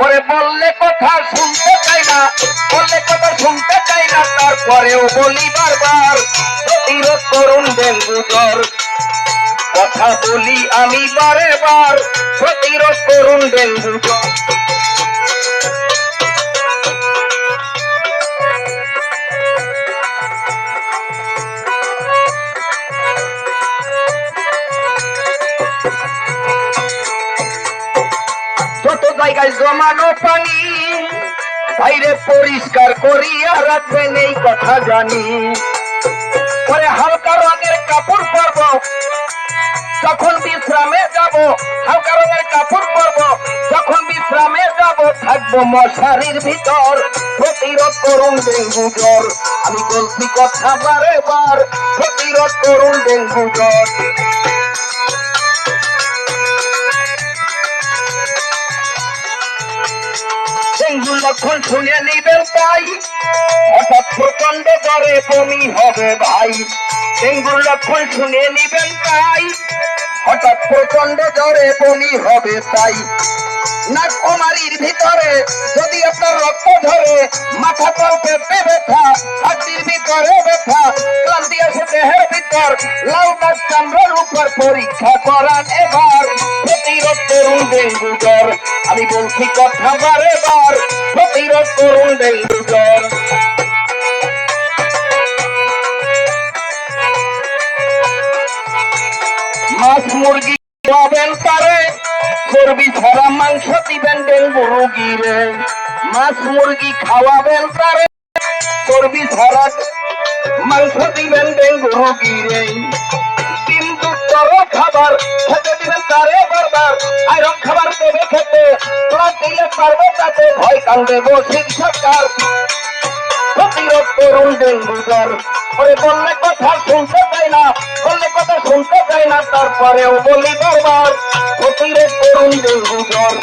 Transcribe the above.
ওরে বললে কথা শুনতে চাই না, বললে কথা শুনতে চাই না, তারপরেও বলি বারবার, প্রতিরোধ করুন ডেঙ্গু জ্বর কথা বলি আমি বারে বার প্রতিরোধ করুন ডেঙ্গু জ্বর যত জায়গায় জমানো পানি? বাইরে পরিষ্কার করিয়া রাখবেন এই কথা জানি। পরে হালকা রঙের কাপড় পরব। যখন বিশ্রামে যাব, হালকা রঙের কাপড় পরব। যখন বিশ্রামে যাব, থাকব মশারির ভিতর। প্রতিরোধ করুন ডেঙ্গু জ্বর। আমি বলছি কথা বারে বার প্রতিরোধ করুন ডেঙ্গু জ্বর। ডেঙ্গু লক্ষণ শুনে নিবেন তাই। হঠাৎ প্রচণ্ড করে বমি হবে ভাই। ডেঙ্গুর লক্ষণ শুনে নিবেন তাই। হঠাৎ প্রচণ্ড জ্বরে বমি হবে তাই। নাক ভিতরে যদি আপনার রক্ত ধরে মাথা পেটে ব্যথা ভিতরে ব্যথা। ক্লান্তি আছে দেহের ভিতর। লাল দাগ চামড়ার উপর পরীক্ষা করান এবার। প্রতিরোধ করুন ডেঙ্গু জ্বর আমি বলছি কথা বারে বার প্রতিরোধ করুন ডেঙ্গু জ্বর মাছ মুরগি খাওয়াবেন তারে চর্বি ছাড়া মাংস দিবেন ডেঙ্গু রুগীরে। মাছ মুরগি খাওয়াবেন তারে চর্বি ছাড়া ডেঙ্গু রুগীরে ডিম খাবার খেতে দিবেন তারে বারবার। আয়রন খাবার দেবে খেতে প্লাস দিলে পারবে তাতে, ভয় কান্দে বসে সরকার। প্রতিরোধ করুন ডেঙ্গু জ্বর। ওরে বললে কথা শুনতে চাই না, বললে কথা শুনতে চাই না, তারপরেও বলি বারবার, প্রতিরোধ করুন ডেঙ্গু জ্বর।